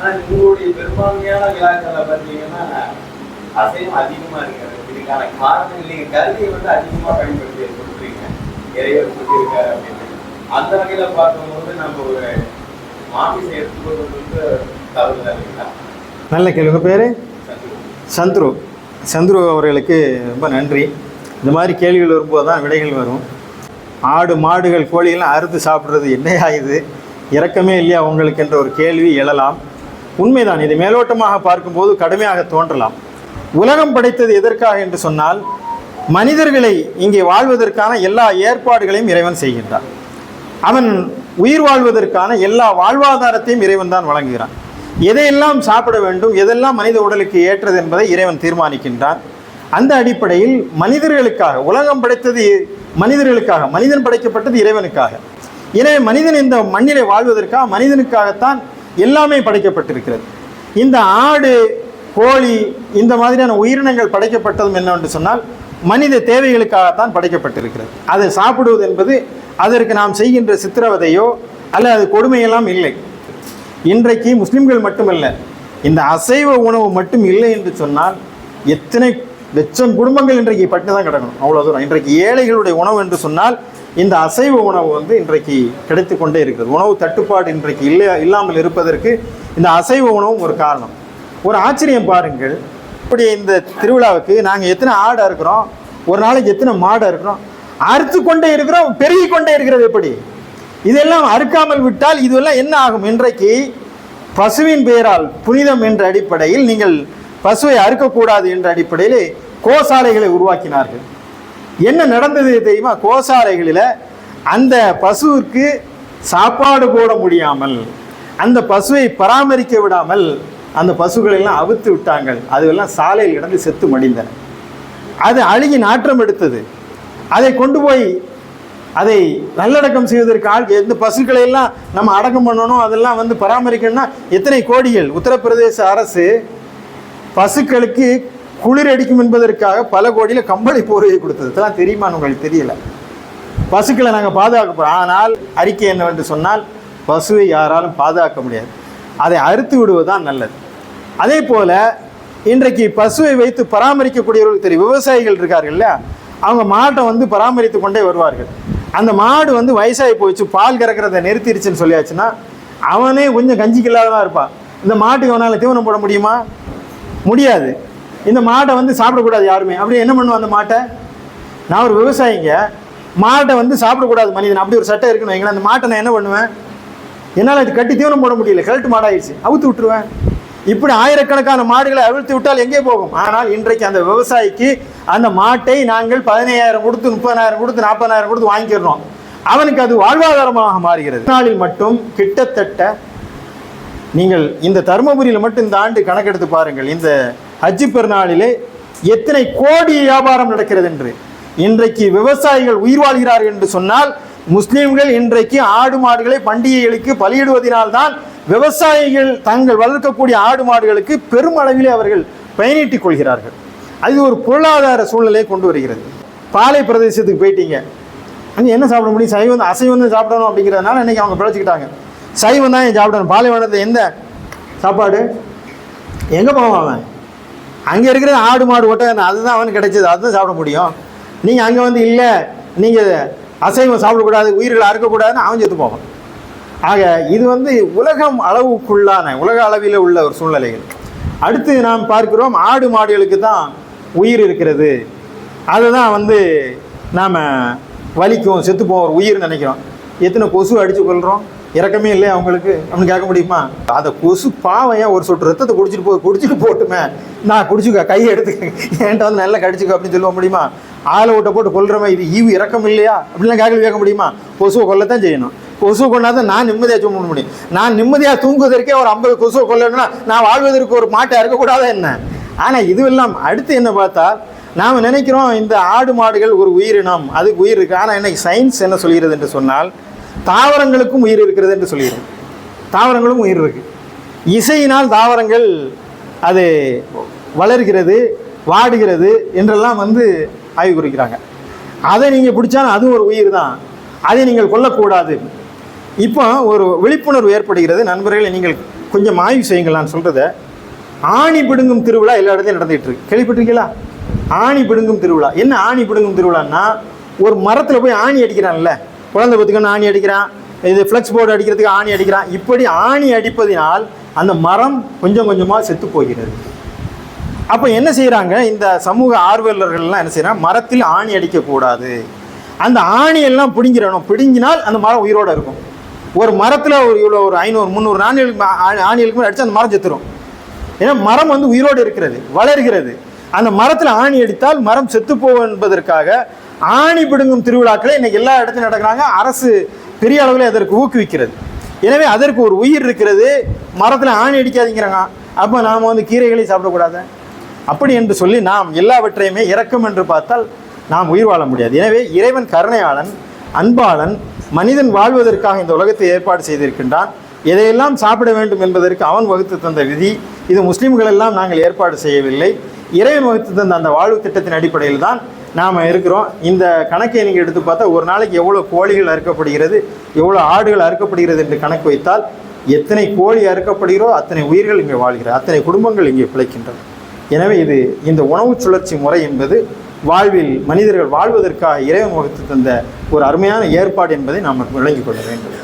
ஆனா உங்களுடைய பெரும்பான்மையான விழாக்களை பார்த்தீங்கன்னா அசைவம் அதிகமா இருக்கிறது இதுக்கான காரணம் நீங்க கல்வியை வந்து அதிகமா பயன்படுத்தி சொல்றீங்க இறைவர் சொல்லியிருக்காரு அப்படின்னு. அந்த வகையில பார்க்கும்போது நம்ம ஒரு மாமிசை எடுத்துக்கொள்வது வந்து இல்லைங்களா? நல்ல கேள்வி பேர்? சந்துரு. சந்துரு. சந்துரு அவர்களுக்கு ரொம்ப நன்றி. இந்த மாதிரி கேள்விகள் வரும்போது தான் விடைகள் வரும். ஆடு மாடுகள் கோழிகள்லாம் அறுத்து சாப்பிட்றது என்னையா இது? இறக்கமே இல்லையா உங்களுக்கு என்ற ஒரு கேள்வி எழலாம். உண்மைதான். இது மேலோட்டமாக பார்க்கும்போது கடுமையாக தோன்றலாம். உலகம் படைத்தது எதற்காக என்று சொன்னால் மனிதர்களை இங்கே வாழ்வதற்கான எல்லா ஏற்பாடுகளையும் இறைவன் செய்கின்றான். அவன் உயிர் வாழ்வதற்கான எல்லா வாழ்வாதாரத்தையும் இறைவன் தான் வழங்குகிறான். எதையெல்லாம் சாப்பிட வேண்டும் எதெல்லாம் மனித உடலுக்கு ஏற்றது என்பதை இறைவன் தீர்மானிக்கின்றான். அந்த அடிப்படையில் மனிதர்களுக்காக உலகம் படைத்தது மனிதர்களுக்காக மனிதன் படைக்கப்பட்டது இறைவனுக்காக. எனவே மனிதன் இந்த மண்ணிலே வாழ்வதற்காக மனிதனுக்காகத்தான் எல்லாமே படைக்கப்பட்டிருக்கிறது. இந்த ஆடு கோழி இந்த மாதிரியான உயிரினங்கள் படைக்கப்பட்டதும் என்னவென்று சொன்னால் மனித தேவைகளுக்காகத்தான் படைக்கப்பட்டிருக்கிறது. அதை சாப்பிடுவது என்பது அதற்கு நாம் செய்கின்ற சித்திரவதையோ அல்ல அது கொடுமையெல்லாம் இல்லை. இன்றைக்கு முஸ்லிம்கள் மட்டுமல்ல இந்த அசைவ உணவு மட்டும் இல்லை என்று சொன்னால் எத்தனை லட்சம் குடும்பங்கள் இன்றைக்கு பட்டு தான் கிடக்கணும். அவ்வளோ தூரம். இன்றைக்கு ஏழைகளுடைய உணவு என்று சொன்னால் இந்த அசைவ உணவு வந்து இன்றைக்கு கிடைத்து கொண்டே இருக்கிறது உணவு தட்டுப்பாடு இன்றைக்கு இல்லை இல்லாமல் இருப்பதற்கு இந்த அசைவ உணவும் ஒரு காரணம். ஒரு ஆச்சரியம் பாருங்கள். இப்படி இந்த திருவிழாவுக்கு நாங்கள் எத்தனை ஆடை இருக்கிறோம் ஒரு நாளைக்கு எத்தனை மாடை இருக்கிறோம் அறுத்து கொண்டே இருக்கிறோம் பெருகி கொண்டே இருக்கிறது எப்படி? இதெல்லாம் அறுக்காமல் விட்டால் இதுவெல்லாம் என்ன ஆகும்? இன்றைக்கு பசுவின் பெயரால் புனிதம் என்ற அடிப்படையில் நீங்கள் பசுவை அறுக்கக்கூடாது என்ற அடிப்படையில் கோசாலைகளை உருவாக்கினார்கள். என்ன நடந்தது தெரியுமா? கோசாலைகளில் அந்த பசுவுக்கு சாப்பாடு போட முடியாமல் அந்த பசுவை பராமரிக்க விடாமல் அந்த பசுகளெல்லாம் எல்லாம் விட்டாங்கள் அதுவெல்லாம் சாலையில் கிடந்து செத்து மடிந்தன. அது அழுகி நாற்றம் எடுத்தது. அதை கொண்டு போய் அதை நல்லடக்கம் செய்வதற்கு ஆள் எந்த பசுக்களை எல்லாம் நம்ம அடக்கம் பண்ணணும் அதெல்லாம் வந்து பராமரிக்கணும்னா எத்தனை கோடிகள்? உத்தரப்பிரதேச அரசு பசுக்களுக்கு குளிர் அடிக்கும் என்பதற்காக பல கோடியில் கம்பளி போர்வையை கொடுத்தது. இதெல்லாம் தெரியுமான்னு உங்களுக்கு? தெரியல. பசுக்களை நாங்கள் பாதுகாக்கப்படுறோம் ஆனால் அறிக்கை என்னவென்று சொன்னால் பசுவை யாராலும் பாதுகாக்க முடியாது. அதை அறுத்து விடுவதுதான் நல்லது. அதே போல் இன்றைக்கு பசுவை வைத்து பராமரிக்கக்கூடியவர்களுக்கு தெரியும். விவசாயிகள் இருக்கார்கள் இல்லையா? அவங்க மாட்டை வந்து பராமரித்து கொண்டே வருவார்கள். அந்த மாடு வந்து வயசாகி போச்சு பால் கறக்கிறத நிறுத்திடுச்சுன்னு சொல்லியாச்சுன்னா அவனே கொஞ்சம் கஞ்சிக்கு இல்லாதவன் இருப்பான். இந்த மாட்டுக்கு அவனால் தீவனம் போட முடியுமா? முடியாது. இந்த மாட்டை வந்து சாப்பிடக்கூடாது யாருமே. அப்படி என்ன பண்ணுவோம் அந்த மாட்டை? நான் ஒரு விவசாயிங்க. மாட்டை வந்து சாப்பிடக்கூடாது மனிதன். அப்படி ஒரு சட்டை இருக்குன்னு வைங்களேன். அந்த மாட்டை நான் என்ன பண்ணுவேன்? என்னால் இது கட்டி தீவனம் போட முடியல. கழட்டு மாடாயிடுச்சு. அவுத்து விட்டுருவேன். இப்படி ஆயிரக்கணக்கான மாடுகளை அவிழ்த்து விட்டால் எங்கே போகும்? ஆனால் இன்றைக்கு அந்த விவசாயிக்கு அந்த மாட்டை நாங்கள் பதினையாயிரம் கொடுத்து முப்பதாயிரம் கொடுத்து நாற்பதாயிரம் கொடுத்து வாங்கிக்கிறோம். அவனுக்கு அது வாழ்வாதாரமாக மாறுகிறது. நாளில் மட்டும் கிட்டத்தட்ட நீங்கள் இந்த தருமபுரியில் மட்டும் இந்த ஆண்டு கணக்கெடுத்து பாருங்கள். இந்த ஹஜ்ஜி பெருநாளிலே எத்தனை கோடி வியாபாரம் நடக்கிறது என்று. இன்றைக்கு விவசாயிகள் உயிர் வாழ்கிறார்கள் என்று சொன்னால் முஸ்லீம்கள் இன்றைக்கு ஆடு மாடுகளை பண்டிகைகளுக்கு பலியிடுவதனால்தான் விவசாயிகள் தங்கள் வளர்க்கக்கூடிய ஆடு மாடுகளுக்கு பெருமளவிலே அவர்கள் பயனீட்டிக் கொள்கிறார்கள். அது ஒரு பொருளாதார சூழ்நிலையை கொண்டு வருகிறது. பாலை பிரதேசத்துக்கு போயிட்டீங்க. அங்கே என்ன சாப்பிட முடியும்? சைவம் அசைவம் தான் சாப்பிடணும் அப்படிங்கிறதுனால இன்றைக்கி அவங்க பிழைச்சிக்கிட்டாங்க. சைவம் தான் சாப்பிடணும்? பாலைவனத்தில் எந்த சாப்பாடு? எங்கே போவான் அவன்? அங்கே இருக்கிற ஆடு மாடு ஓட்ட அதுதான் அவனுக்கு கிடைச்சது. அதுதான் சாப்பிட முடியும். நீங்கள் அங்கே வந்து இல்லை நீங்கள் அசைவம் சாப்பிடக்கூடாது உயிர்களை அறுக்கக்கூடாதுன்னு அவன் செத்து போவான். ஆக இது வந்து உலகம் அளவுக்குள்ளான உலக அளவில் உள்ள ஒரு சூழ்நிலைகள். அடுத்து நாம் பார்க்கிறோம் ஆடு மாடுகளுக்கு தான் உயிர் இருக்கிறது. அதை தான் வந்து நாம் வலிக்கும் செத்து போவோம் ஒரு உயிர் நினைக்கிறோம். எத்தனை கொசு அடித்து கொள்கிறோம் இறக்கமே இல்லையா அவங்களுக்கு? அப்படின்னு கேட்க முடியுமா? அதை கொசு பாவம் ஏன் ஒரு சொட்டு ரத்தத்தை குடிச்சிட்டு போ குடிச்சிட்டு போட்டுமே? நான் குடிச்சுக்க கையை எடுத்து. என்கிட்ட வந்து நல்லா கடிச்சுக்க அப்படின்னு சொல்ல முடியுமா? ஆளை விட்ட போட்டு கொல்றவன் இது ஈவு இறக்கம் இல்லையா? அப்படிலாம் கேட்க கேட்க முடியுமா? கொசுவை கொல்லத்தான் செய்யணும். கொசு கொண்டாதான் நான் நிம்மதியாக தூங்க முடியும். நான் நிம்மதியாக தூங்குவதற்கே ஒரு ஐம்பது கொசுவை கொல்லணும்னா நான் வாழ்வதற்கு ஒரு மாட்டை இருக்கக்கூடாதா என்ன? ஆனால் இதுவெல்லாம் அடுத்து என்ன பார்த்தா நாம் நினைக்கிறோம் இந்த ஆடு மாடுகள் ஒரு உயிரினம் அதுக்கு உயிர் இருக்குது ஆனால் இன்னைக்கு சயின்ஸ் என்ன சொல்கிறது என்று சொன்னால் தாவரங்களுக்கும் உயிர் இருக்கிறது என்று சொல்லிடுது தாவரங்களும் உயிர் இருக்கு. இசையினால் தாவரங்கள் அது வளர்கிறது வாடுகிறது என்றெல்லாம் வந்து ஆய்வு குறிக்கிறாங்க. அதை நீங்கள் பிடிச்சாலும் அதுவும் ஒரு உயிர் தான். அதை நீங்கள் கொல்லக்கூடாது. இப்போ ஒரு விழிப்புணர்வு ஏற்படுகிறது. நண்பர்களை நீங்கள் கொஞ்சம் ஆய்வு செய்யுங்கள் நான் சொல்கிறத ஆணி பிடுங்கும் திருவிழா எல்லா இடத்துலையும் நடந்துகிட்டு இருக்கு. கேள்விப்பட்டிருக்கீங்களா? ஆணி பிடுங்கும் திருவிழா. என்ன ஆணி பிடுங்கும் திருவிழான்னா ஒரு மரத்தில் போய் ஆணி அடிக்கிறான்ல. குழந்தை பத்துக்கணும் ஆணி அடிக்கிறான். இது ஃப்ளெக்ஸ் போர்டு அடிக்கிறதுக்கு ஆணி அடிக்கிறான். இப்படி ஆணி அடிப்பதினால் அந்த மரம் கொஞ்சம் கொஞ்சமாக செத்து போகிறது. அப்போ என்ன செய்கிறாங்க இந்த சமூக ஆர்வலர்கள்லாம் என்ன செய்கிறாங்க மரத்தில் ஆணி அடிக்கக்கூடாது அந்த ஆணியெல்லாம் பிடுங்கிறணும் பிடுங்கினால் அந்த மரம் உயிரோடு இருக்கும். ஒரு மரத்தில் ஒரு இவ்வளோ ஒரு ஐநூறு முந்நூறு ஆணிகளுக்கு ஆணிகளுக்கு மேலே அடித்து அந்த மரம் செத்துரும். ஏன்னா மரம் வந்து உயிரோடு இருக்கிறது வளர்கிறது. அந்த மரத்தில் ஆணி அடித்தால் மரம் செத்து போவதற்காக என்பதற்காக ஆணி பிடுங்கும் திருவிழாக்களை இன்னைக்கு எல்லா இடத்துலையும் நடக்கிறாங்க. அரசு பெரிய அளவில் அதற்கு ஊக்குவிக்கிறது. எனவே அதற்கு ஒரு உயிர் இருக்கிறது. மரத்தில் ஆணி அடிக்காதீங்கிறாங்க. அப்போ நாம் வந்து கீரைகளை சாப்பிடக்கூடாது. அப்படி என்று சொல்லி நாம் எல்லாவற்றையுமே இறக்கும் என்று பார்த்தால் நாம் உயிர் வாழ முடியாது. எனவே இறைவன் கருணையாளன் அன்பாளன் மனிதன் வாழ்வதற்காக இந்த உலகத்தை ஏற்பாடு செய்திருக்கின்றான். எதையெல்லாம் சாப்பிட வேண்டும் என்பதற்கு அவன் வகுத்து தந்த விதி. இது முஸ்லீம்கள் எல்லாம் நாங்கள் ஏற்பாடு செய்யவில்லை. இறைவன் வகுத்து தந்த அந்த வாழ்வு திட்டத்தின் அடிப்படையில் தான் நாம் இருக்கிறோம். இந்த கணக்கை நீங்கள் எடுத்து பார்த்தா ஒரு நாளைக்கு எவ்வளோ கோழிகள் அறுக்கப்படுகிறது எவ்வளோ ஆடுகள் அறுக்கப்படுகிறது என்று கணக்கு வைத்தால் எத்தனை கோழி அறுக்கப்படுகிறோ அத்தனை உயிர்கள் இங்கே வாழ்கிறது அத்தனை குடும்பங்கள் இங்கே பிழைக்கின்றன. எனவே இது இந்த உணவு சுழற்சி முறை என்பது வாழ்வில் மனிதர்கள் வாழ்வதற்காக இறைவன் வகுத்து தந்த ஒரு அருமையான ஏற்பாடு என்பதை நாம் விளங்கிக் கொள்ள வேண்டும்.